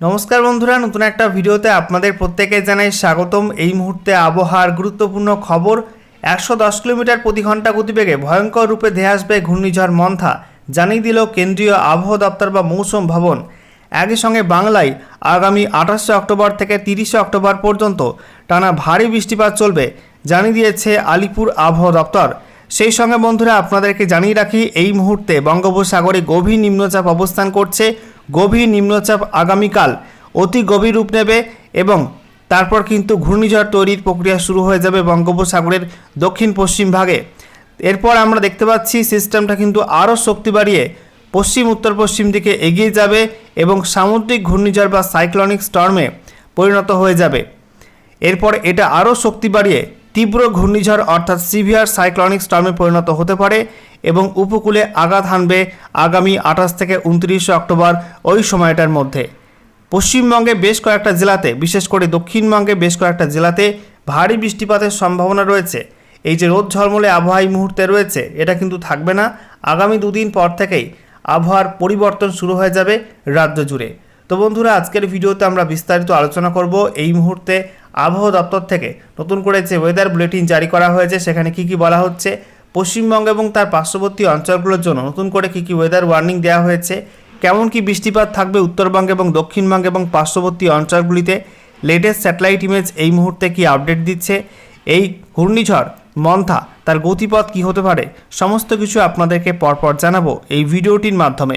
নমস্কার বন্ধুরা, নতুন একটা ভিডিওতে আপনাদের প্রত্যেকে জানাই স্বাগতম। এই মুহূর্তে আবহাওয়ার গুরুত্বপূর্ণ খবর, একশো দশ কিলোমিটার প্রতি ঘণ্টা গতিবেগে ভয়ঙ্কর রূপে ধেয়ে আসবে ঘূর্ণিঝড় মন্থা, জানিয়ে দিল কেন্দ্রীয় আবহাওয়া দপ্তর বা মৌসুম ভবন। একই সঙ্গে বাংলায় আগামী আঠাশে অক্টোবর থেকে তিরিশে অক্টোবর পর্যন্ত টানা ভারী বৃষ্টিপাত চলবে, জানিয়ে দিয়েছে আলিপুর আবহাওয়া দপ্তর। সেই সঙ্গে বন্ধুরা, আপনাদেরকে জানিয়ে রাখি, এই মুহূর্তে বঙ্গোপসাগরে গভীর নিম্নচাপ অবস্থান করছে। গভীর নিম্নচাপ আগামীকাল অতি গভীর রূপ নেবে এবং তারপর কিন্তু ঘূর্ণিঝড় তৈরির প্রক্রিয়া শুরু হয়ে যাবে বঙ্গোপসাগরের দক্ষিণ পশ্চিম ভাগে। এরপর আমরা দেখতে পাচ্ছি সিস্টেমটা কিন্তু আরও শক্তি বাড়িয়ে পশ্চিম, উত্তর পশ্চিম দিকে এগিয়ে যাবে এবং সামুদ্রিক ঘূর্ণিঝড় বা সাইক্লনিক স্টর্মে পরিণত হয়ে যাবে। এরপর এটা আরও শক্তি বাড়িয়ে তীব্র ঘূর্ণিঝড় অর্থাৎ সিভিয়ার সাইক্লনিক স্টর্মে পরিণত হতে পারে এবং উপকূলে আঘাত হানবে আগামী আঠাশ থেকে উনত্রিশে অক্টোবর ওই সময়টার মধ্যে। পশ্চিমবঙ্গে বেশ কয়েকটা জেলাতে, বিশেষ করে দক্ষিণবঙ্গে বেশ কয়েকটা জেলাতে ভারী বৃষ্টিপাতের সম্ভাবনা রয়েছে। এই যে রোদ ঝলমলে আবহাওয়া এই মুহূর্তে রয়েছে, এটা কিন্তু থাকবে না। আগামী দুদিন পর থেকেই আবহাওয়ার পরিবর্তন শুরু হয়ে যাবে রাজ্য জুড়ে। তো বন্ধুরা, আজকের ভিডিওতে আমরা বিস্তারিত আলোচনা করব এই মুহূর্তে আবহাওয়া দপ্তর থেকে নতুন করে যে ওয়েদার বুলেটিন জারি করা হয়েছে, সেখানে কি কি বলা হচ্ছে পশ্চিমবঙ্গ এবং তার পার্শ্ববর্তী অঞ্চলগুলোর জন্য নতুন করে কী কী ওয়েদার ওয়ার্নিং দেওয়া হয়েছে, কেমন কি বৃষ্টিপাত থাকবে উত্তরবঙ্গ এবং দক্ষিণবঙ্গ এবং পার্শ্ববর্তী অঞ্চলগুলিতে লেটেস্ট স্যাটেলাইট ইমেজ এই মুহূর্তে কি আপডেট দিচ্ছে? এই ঘূর্ণিঝড়, মন্থা, তার গতিপথ কি হতে পারে? সমস্ত কিছু আপনাদেরকে পরপর জানাব এই ভিডিওটির মাধ্যমে।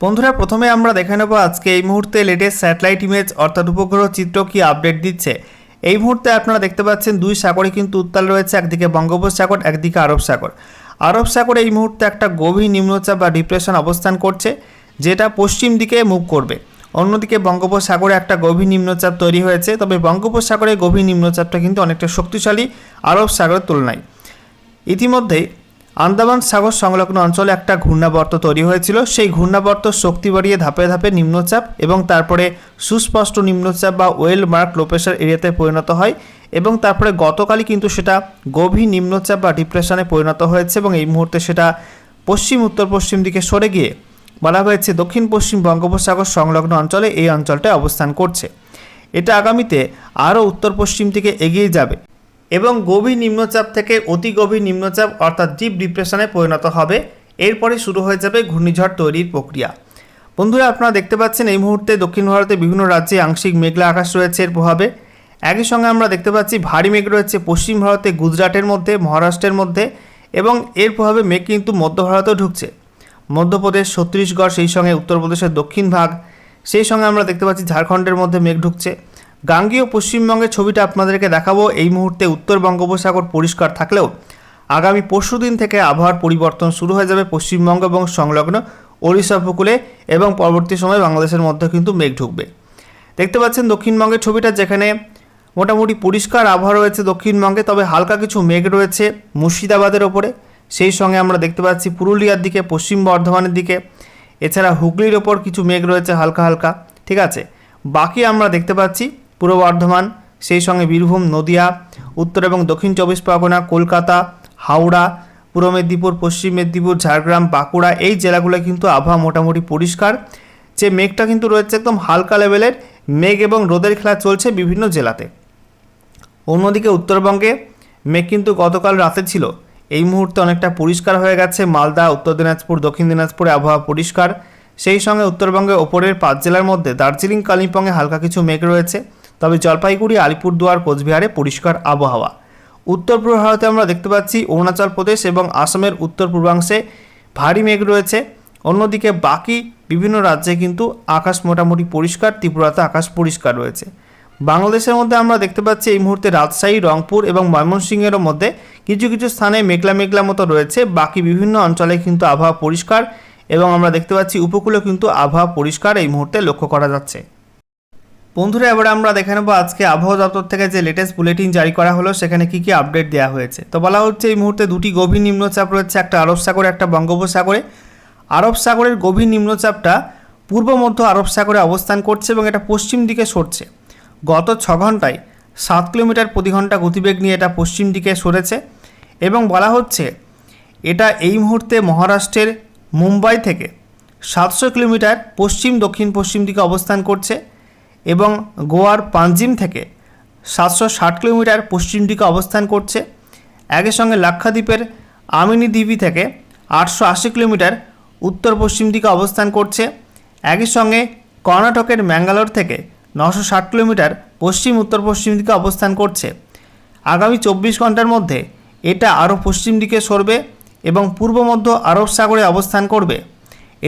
বন্ধুরা, প্রথমে আমরা দেখে নেব আজকে এই মুহূর্তে লেটেস্ট স্যাটেলাইট ইমেজ অর্থাৎ উপগ্রহ চিত্র কি আপডেট দিচ্ছে। এই মুহূর্তে আপনারা দেখতে পাচ্ছেন দুই সাগরে কিন্তু উত্তাল রয়েছে, একদিকে বঙ্গোপসাগর, একদিকে আরব সাগর। আরব সাগরে এই মুহূর্তে একটা গভীর নিম্নচাপ বা ডিপ্রেশন অবস্থান করছে, যেটা পশ্চিম দিকে মুভ করবে। অন্যদিকে বঙ্গোপসাগরে একটা গভীর নিম্নচাপ তৈরি হয়েছে, তবে বঙ্গোপসাগরে গভীর নিম্নচাপটা কিন্তু অনেকটা শক্তিশালী আরব সাগরের তুলনায়। ইতিমধ্যেই আন্দামান সাগর সংলগ্ন অঞ্চলে একটা ঘূর্ণাবর্ত তৈরি হয়েছিল। সেই ঘূর্ণাবর্ত শক্তি বাড়িয়ে ধাপে ধাপে নিম্নচাপ এবং তারপরে সুস্পষ্ট নিম্নচাপ বা ওয়েল মার্ক লোপেশার এরিয়াতে পরিণত হয় এবং তারপরে গতকালই কিন্তু সেটা গভীর নিম্নচাপ বা ডিপ্রেশনে পরিণত হয়েছে এবং এই মুহূর্তে সেটা পশ্চিম, উত্তর পশ্চিম দিকে সরে গিয়ে বলা হয়েছে দক্ষিণ পশ্চিম বঙ্গোপসাগর সংলগ্ন অঞ্চলে এই অঞ্চলটা অবস্থান করছে। এটা আগামীতে আরও উত্তর পশ্চিম দিকে এগিয়ে যাবে। এবং গভীর নিম্নচাপ থেকে অতি গভীর নিম্নচাপ অর্থাৎ ডিপ ডিপ্রেশনে পরিণত হবে। এরপরে শুরু হয়ে যাবে ঘূর্ণিঝড় তৈরির প্রক্রিয়া। বন্ধুরা, আপনারা দেখতে পাচ্ছেন এই মুহূর্তে দক্ষিণ ভারতে বিভিন্ন রাজ্যে আংশিক মেঘলা আকাশ রয়েছে এর প্রভাবে। একই সঙ্গে আমরা দেখতে পাচ্ছি ভারী মেঘ রয়েছে পশ্চিম ভারতে, গুজরাটের মধ্যে, মহারাষ্ট্রের মধ্যে এবং এর প্রভাবে মেঘ কিন্তু মধ্য ভারতেও ঢুকছে। মধ্যপ্রদেশ, ছত্তিশগড়, সেই সঙ্গে উত্তরপ্রদেশের দক্ষিণ ভাগ, সেই সঙ্গে আমরা দেখতে পাচ্ছি ঝাড়খণ্ডের মধ্যে মেঘ ঢুকছে। গাঙ্গীয় পশ্চিমবঙ্গের ছবিটা আপনাদেরকে দেখাবো। এই মুহূর্তে উত্তর বঙ্গোপসাগর পরিষ্কার থাকলেও আগামী পরশু দিন থেকে আবহাওয়ার পরিবর্তন শুরু হয়ে যাবে পশ্চিমবঙ্গ এবং সংলগ্ন ওড়িশা উপকূলে এবং পরবর্তী সময় বাংলাদেশের মধ্যে কিন্তু মেঘ ঢুকবে। দেখতে পাচ্ছেন দক্ষিণবঙ্গের ছবিটা যেখানে মোটামুটি পরিষ্কার আবহাওয়া রয়েছে দক্ষিণবঙ্গে, তবে হালকা কিছু মেঘ রয়েছে মুর্শিদাবাদের ওপরে। সেই সঙ্গে আমরা দেখতে পাচ্ছি পুরুলিয়ার দিকে, পশ্চিম বর্ধমানের দিকে। এছাড়া হুগলির ওপর কিছু মেঘ রয়েছে হালকা হালকা, ঠিক আছে? বাকি আমরা দেখতে পাচ্ছি পূর্ব বর্ধমান, সেই সঙ্গে বীরভূম, নদিয়া, উত্তর এবং দক্ষিণ চব্বিশ পরগনা, কলকাতা, হাওড়া, পূর্ব মেদিনীপুর, পশ্চিম মেদিনীপুর, ঝাড়গ্রাম, বাঁকুড়া এই জেলাগুলো কিন্তু আবহাওয়া মোটামুটি পরিষ্কার। যে মেঘটা কিন্তু রয়েছে একদম হালকা লেভেলের, মেঘ এবং রোদের খেলা চলছে বিভিন্ন জেলাতে। অন্যদিকে উত্তরবঙ্গে মেঘ কিন্তু গতকাল রাতে ছিল। এই মুহূর্তে অনেকটা পরিষ্কার হয়ে গেছে। মালদা, উত্তর দিনাজপুর, দক্ষিণ দিনাজপুরে আবহাওয়া পরিষ্কার। সেই সঙ্গে উত্তরবঙ্গে ওপরের পাঁচ জেলার মধ্যে দার্জিলিং, কালিম্পংয়ে হালকা কিছু মেঘ রয়েছে। তবে জলপাইগুড়ি, আলিপুরদুয়ার, কোচবিহারে পরিষ্কার আবহাওয়া। উত্তর পূর্ব ভারতে আমরা দেখতে পাচ্ছি অরুণাচল প্রদেশ এবং আসামের উত্তর পূর্বাংশে ভারী মেঘ রয়েছে। অন্যদিকে বাকি বিভিন্ন রাজ্যে কিন্তু আকাশ মোটামুটি পরিষ্কার, ত্রিপুরাতে আকাশ পরিষ্কার রয়েছে। বাংলাদেশের মধ্যে আমরা দেখতে পাচ্ছি এই মুহূর্তে রাজশাহী, রংপুর এবং ময়মনসিংহেরও মধ্যে কিছু কিছু স্থানে মেঘলা মেঘলা মতো রয়েছে। বাকি বিভিন্ন অঞ্চলে কিন্তু আবহাওয়া পরিষ্কার এবং আমরা দেখতে পাচ্ছি উপকূলে কিন্তু আবহাওয়া পরিষ্কার এই মুহূর্তে লক্ষ্য করা যাচ্ছে। বন্ধুরা, এবার আমরা দেখে নেব আজকে আবহাওয়া দপ্তর থেকে যে লেটেস্ট বুলেটিন জারি করা হলো, সেখানে কি কি আপডেট দেওয়া হয়েছে। তো বলা হচ্ছে, এই মুহূর্তে দুটি গভীর নিম্নচাপ রয়েছে, একটা আরব সাগরে, একটা বঙ্গোপসাগরে। আরব সাগরের গভীর নিম্নচাপটা পূর্ব মধ্য আরব সাগরে অবস্থান করছে এবং এটা পশ্চিম দিকে সরছে। গত ছ ঘন্টায় সাত কিলোমিটার প্রতি ঘণ্টা গতিবেগ নিয়ে এটা পশ্চিম দিকে সরেছে এবং বলা হচ্ছে, এটা এই মুহূর্তে মহারাষ্ট্রের মুম্বাই থেকে সাতশো কিলোমিটার পশ্চিম দক্ষিণ পশ্চিম দিকে অবস্থান করছে। এবং গোয়ার পাঞ্জিম থেকে সাতশো ষাট কিলোমিটার পশ্চিম দিকে অবস্থান করছে। একই সঙ্গে লাক্ষাদ্বীপের আমিনি দ্বীপি থেকে আটশো আশি কিলোমিটার উত্তর পশ্চিম দিকে অবস্থান করছে। একই সঙ্গে কর্ণাটকের ম্যাঙ্গালোর থেকে নশো ষাট কিলোমিটার পশ্চিম উত্তর পশ্চিম দিকে অবস্থান করছে। আগামী চব্বিশ ঘণ্টার মধ্যে এটা আরও পশ্চিম দিকে সরবে এবং পূর্ব মধ্য আরব সাগরে অবস্থান করবে।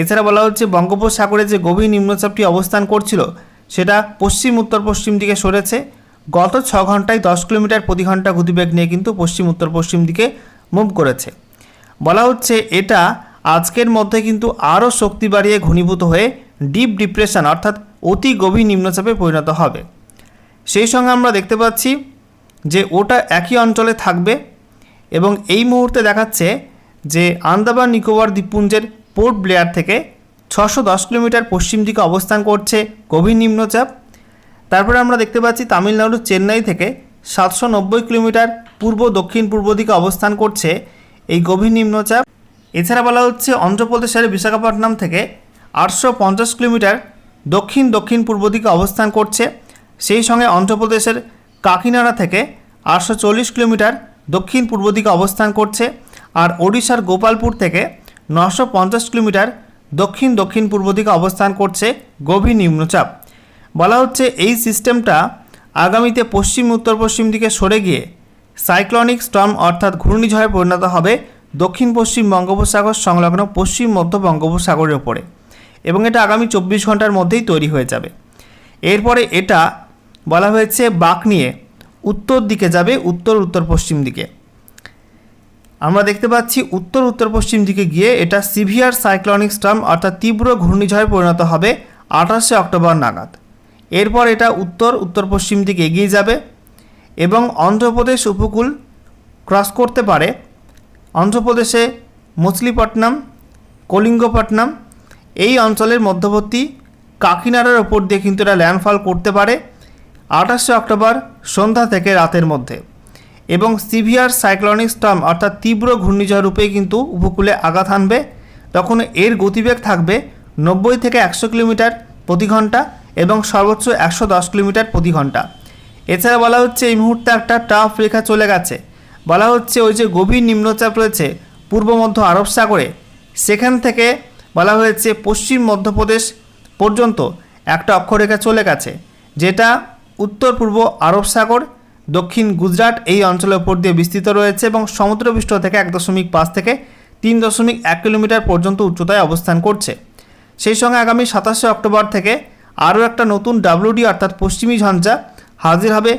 এছাড়া বলা হচ্ছে বঙ্গোপসাগরে যে গভীর নিম্নচাপটি অবস্থান করছিল সেটা পশ্চিম, উত্তর, পশ্চিম দিকে সরেছে। গত ছ ঘন্টায় দশ কিলোমিটার প্রতি ঘণ্টা গতিবেগ নিয়ে কিন্তু পশ্চিম, উত্তর, পশ্চিম দিকে মুভ করেছে। বলা হচ্ছে এটা আজকের মধ্যে কিন্তু আরও শক্তি বাড়িয়ে ঘনীভূত হয়ে ডিপ ডিপ্রেশন অর্থাৎ অতি গভীর নিম্নচাপে পরিণত হবে। সেই সঙ্গে আমরা দেখতে পাচ্ছি যে ওটা একই অঞ্চলে থাকবে এবং এই মুহূর্তে দেখাচ্ছে যে আন্দামান নিকোবর দ্বীপপুঞ্জের পোর্ট ব্লেয়ার থেকে ছশো দশ কিলোমিটার পশ্চিম দিকে অবস্থান করছে গভীর নিম্নচাপ। তারপরে আমরা দেখতে পাচ্ছি তামিলনাড়ুর চেন্নাই থেকে সাতশো নব্বই কিলোমিটার পূর্ব দক্ষিণ পূর্ব দিকে অবস্থান করছে এই গভীর নিম্নচাপ। এছাড়া বলা হচ্ছে অন্ধ্রপ্রদেশের বিশাখাপট্টনম থেকে আটশো পঞ্চাশ কিলোমিটার দক্ষিণ দক্ষিণ পূর্ব দিকে অবস্থান করছে। সেই সঙ্গে অন্ধ্রপ্রদেশের কাকিনাড়া থেকে আটশো চল্লিশ কিলোমিটার দক্ষিণ পূর্ব দিকে অবস্থান করছে। আর ওড়িশার গোপালপুর থেকে নশো পঞ্চাশ কিলোমিটার দক্ষিণ দক্ষিণ পূর্ব দিকে অবস্থান করছে গভীর নিম্নচাপ। বলা হচ্ছে এই সিস্টেমটা আগামীতে পশ্চিম, উত্তর পশ্চিম দিকে সরে গিয়ে সাইক্লনিক স্টর্ম অর্থাৎ ঘূর্ণিঝড়ে পরিণত হবে দক্ষিণ পশ্চিম বঙ্গোপসাগর সংলগ্ন পশ্চিম মধ্য বঙ্গোপসাগরের ওপরে এবং এটা আগামী চব্বিশ ঘণ্টার মধ্যেই তৈরি হয়ে যাবে। এরপরে এটা বলা হয়েছে বাঁক নিয়ে উত্তর দিকে যাবে উত্তর উত্তর পশ্চিম দিকে। আমরা দেখতে পাচ্ছি উত্তর উত্তর পশ্চিম দিকে গিয়ে এটা সিভিয়ার সাইক্লনিক স্টর্ম অর্থাৎ তীব্র ঘূর্ণিঝড়ে পরিণত হবে আঠাশে অক্টোবর নাগাদ। এরপর এটা উত্তর উত্তর পশ্চিম দিকে এগিয়ে যাবে এবং অন্ধ্রপ্রদেশ উপকূল ক্রস করতে পারে। অন্ধ্রপ্রদেশে মছলিপট্টনম, কলিঙ্গপট্টনম, এই অঞ্চলের মধ্যবর্তী কাকিনাড়ার ওপর দিয়ে কিন্তু এটা ল্যান্ডফল করতে পারে আঠাশে অক্টোবর সন্ধ্যা থেকে রাতের মধ্যে। এবং সিভিয়ার সাইক্লনিক স্টর্ম অর্থাৎ তীব্র ঘূর্ণিঝড় রূপে কিন্তু উপকূলে আঘাত হানবে। তখন এর গতিবেগ থাকবে নব্বই থেকে একশো কিলোমিটার প্রতি ঘণ্টা এবং সর্বোচ্চ একশো দশ কিলোমিটার প্রতি ঘণ্টা। এছাড়া বলা হচ্ছে এই মুহূর্তে একটা টাফ রেখা চলে গেছে। বলা হচ্ছে ওই যে গভীর নিম্নচাপ রয়েছে পূর্ব মধ্য আরব সাগরে, সেখান থেকে বলা হয়েছে পশ্চিম মধ্যপ্রদেশ পর্যন্ত একটা অক্ষরেখা চলে গেছে, যেটা উত্তর পূর্ব আরব সাগর দক্ষিণ গুজরাট এই অঞ্চলের উপর দিয়ে বিস্তৃত রয়েছে এবং সমুদ্রপৃষ্ঠ থেকে এক দশমিক পাঁচ থেকে তিন দশমিক এক কিলোমিটার পর্যন্ত উচ্চতায় অবস্থান করছে। সেই সঙ্গে আগামী সাতাশে অক্টোবর থেকে আরও একটা নতুন ডাব্লিউডি অর্থাৎ পশ্চিমী ঝঞ্ঝা হাজির হবে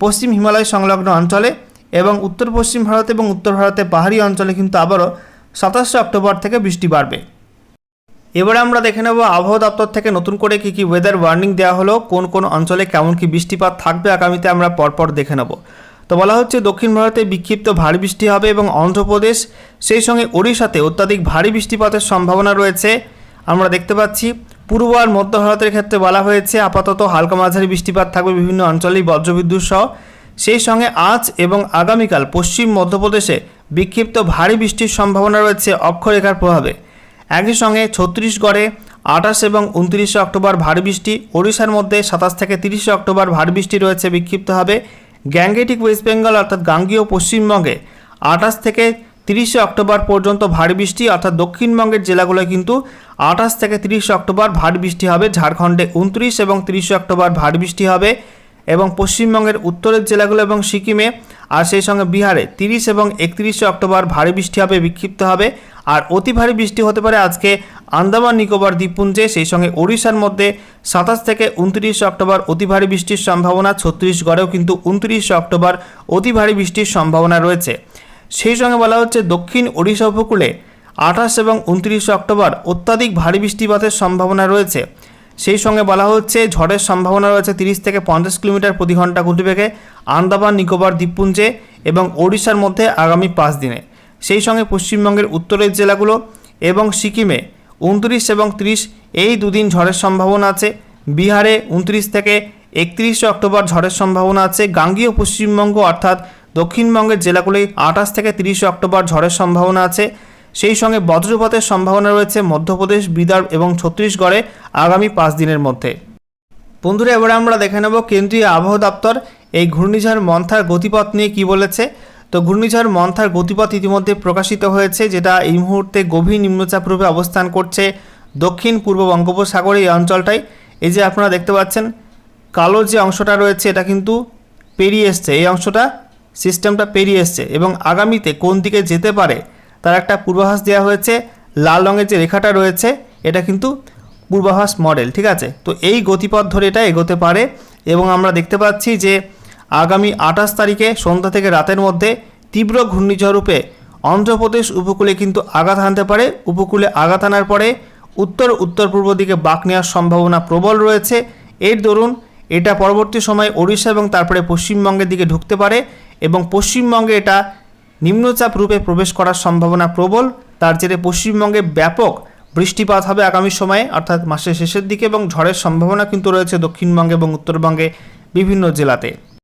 পশ্চিম হিমালয় সংলগ্ন অঞ্চলে এবং উত্তর পশ্চিম ভারত এবং উত্তর ভারতের পাহাড়ি অঞ্চলে কিন্তু আবারও সাতাশে অক্টোবর থেকে বৃষ্টি বাড়বে। এবারে আমরা দেখে নেব আবহাওয়া দপ্তর থেকে নতুন করে কী কী ওয়েদার ওয়ার্নিং দেওয়া হলো, কোন কোন অঞ্চলে কেমন কি বৃষ্টিপাত থাকবে আগামীতে আমরা পরপর দেখে নেব। তো বলা হচ্ছে দক্ষিণ ভারতে বিক্ষিপ্ত ভারী বৃষ্টি হবে এবং অন্ধ্রপ্রদেশ, সেই সঙ্গে ওড়িশাতে অত্যাধিক ভারী বৃষ্টিপাতের সম্ভাবনা রয়েছে। আমরা দেখতে পাচ্ছি পূর্ব আর মধ্য ভারতের ক্ষেত্রে বলা হয়েছে আপাতত হালকা মাঝারি বৃষ্টিপাত থাকবে বিভিন্ন অঞ্চলেই বজ্রবিদ্যুৎ সহ। সেই সঙ্গে আজ এবং আগামীকাল পশ্চিম মধ্যপ্রদেশে বিক্ষিপ্ত ভারী বৃষ্টির সম্ভাবনা রয়েছে অক্ষরেখার প্রভাবে। একই সঙ্গে ছত্তিশগড়ে আঠাশ এবং উনত্রিশে অক্টোবর ভারী বৃষ্টি, ওড়িশার মধ্যে সাতাশ থেকে তিরিশে অক্টোবর ভারী বৃষ্টি রয়েছে বিক্ষিপ্তভাবে। গ্যাঙ্গেটিক ওয়েস্ট বেঙ্গল অর্থাৎ গাঙ্গীয় পশ্চিমবঙ্গে আঠাশ থেকে তিরিশে অক্টোবর পর্যন্ত ভারী বৃষ্টি, অর্থাৎ দক্ষিণবঙ্গের জেলাগুলোয় কিন্তু আঠাশ থেকে তিরিশে অক্টোবর ভারী বৃষ্টি হবে। ঝাড়খণ্ডে উনত্রিশ এবং তিরিশে অক্টোবর ভারী বৃষ্টি হবে। এবং পশ্চিমবঙ্গের উত্তরের জেলাগুলো এবং সিকিমে, আর সেই সঙ্গে বিহারে তিরিশ এবং একত্রিশে অক্টোবর ভারী বৃষ্টি হবে, বিক্ষিপ্ত হবে। আর অতি ভারী বৃষ্টি হতে পারে আজকে আন্দামান, নিকোবর, দ্বীপপুঞ্জে, সেই সঙ্গে ওড়িশার মধ্যে সাতাশ থেকে উনত্রিশে অক্টোবর অতি ভারী বৃষ্টির সম্ভাবনা, ছত্তিশগড়েও কিন্তু উনত্রিশে অক্টোবর অতি ভারী বৃষ্টির সম্ভাবনা রয়েছে। সেই সঙ্গে বলা হচ্ছে দক্ষিণ ওড়িশা উপকূলে আঠাশ এবং উনত্রিশে অক্টোবর অত্যাধিক ভারী বৃষ্টিপাতের সম্ভাবনা রয়েছে। সেই সঙ্গে বলা হচ্ছে ঝড়ের সম্ভাবনা রয়েছে তিরিশ থেকে পঞ্চাশ কিলোমিটার প্রতি ঘণ্টা গতিবেগে আন্দামান, নিকোবর, দ্বীপপুঞ্জে এবং ওড়িশার মধ্যে আগামী পাঁচ দিনে। সেই সঙ্গে পশ্চিমবঙ্গের উত্তরের জেলাগুলো এবং সিকিমে উনত্রিশ এবং ত্রিশ এই দুদিন ঝড়ের সম্ভাবনা আছে। বিহারে উনত্রিশ থেকে একত্রিশে অক্টোবর ঝড়ের সম্ভাবনা আছে। গাঙ্গীয় পশ্চিমবঙ্গ অর্থাৎ দক্ষিণবঙ্গের জেলাগুলি আঠাশ থেকে তিরিশে অক্টোবর ঝড়ের সম্ভাবনা আছে। সেই সঙ্গে বজ্রপাতের সম্ভাবনা রয়েছে মধ্যপ্রদেশ, বিদর্ভ এবং ছত্তিশগড়ে আগামী পাঁচ দিনের মধ্যে। বন্ধুরা, এবারে আমরা দেখে নেব কেন্দ্রীয় আবহাওয়া দপ্তর এই ঘূর্ণিঝড় মন্থার গতিপথ নিয়ে কি বলেছে। তো ঘূর্ণিঝড় মন্থার গতিপথ ইতিমধ্যে প্রকাশিত হয়েছে, যেটা এই মুহূর্তে গভীর নিম্নচাপ রূপে অবস্থান করছে দক্ষিণ পূর্ব বঙ্গোপসাগরে এই অঞ্চলটায়। এই যে আপনারা দেখতে পাচ্ছেন, কালো যে অংশটা রয়েছে, এটা কিন্তু পেরিয়ে এসছে। এই অংশটা সিস্টেমটা পেরিয়ে এসছে এবং আগামীতে কোন দিকে যেতে পারে তার একটা পূর্বাভাস দেওয়া হয়েছে, লাল রঙের যে রেখাটা রয়েছে, এটা কিন্তু পূর্বাভাস মডেল ঠিক আছে? তো এই গতিপথ ধরে এটা এগোতে পারে এবং আমরা দেখতে পাচ্ছি যে আগামী আঠাশ তারিখে সন্ধ্যা থেকে রাতের মধ্যে তীব্র ঘূর্ণিঝড় রূপে অন্ধ্রপ্রদেশ উপকূলে কিন্তু আঘাত হানতে পারে। উপকূলে আঘাত আনার পরে উত্তর উত্তর পূর্ব দিকে বাঁক নেওয়ার সম্ভাবনা প্রবল রয়েছে। এর দরুন এটা পরবর্তী সময়ে ওড়িশা এবং তারপরে পশ্চিমবঙ্গের দিকে ঢুকতে পারে এবং পশ্চিমবঙ্গে এটা নিম্নচাপ রূপে প্রবেশ করার সম্ভাবনা প্রবল। তার জেরে পশ্চিমবঙ্গে ব্যাপক বৃষ্টিপাত হবে আগামী সময়ে, অর্থাৎ মাসের শেষের দিকে এবং ঝড়ের সম্ভাবনা কিন্তু রয়েছে দক্ষিণবঙ্গে এবং উত্তরবঙ্গে বিভিন্ন জেলাতে।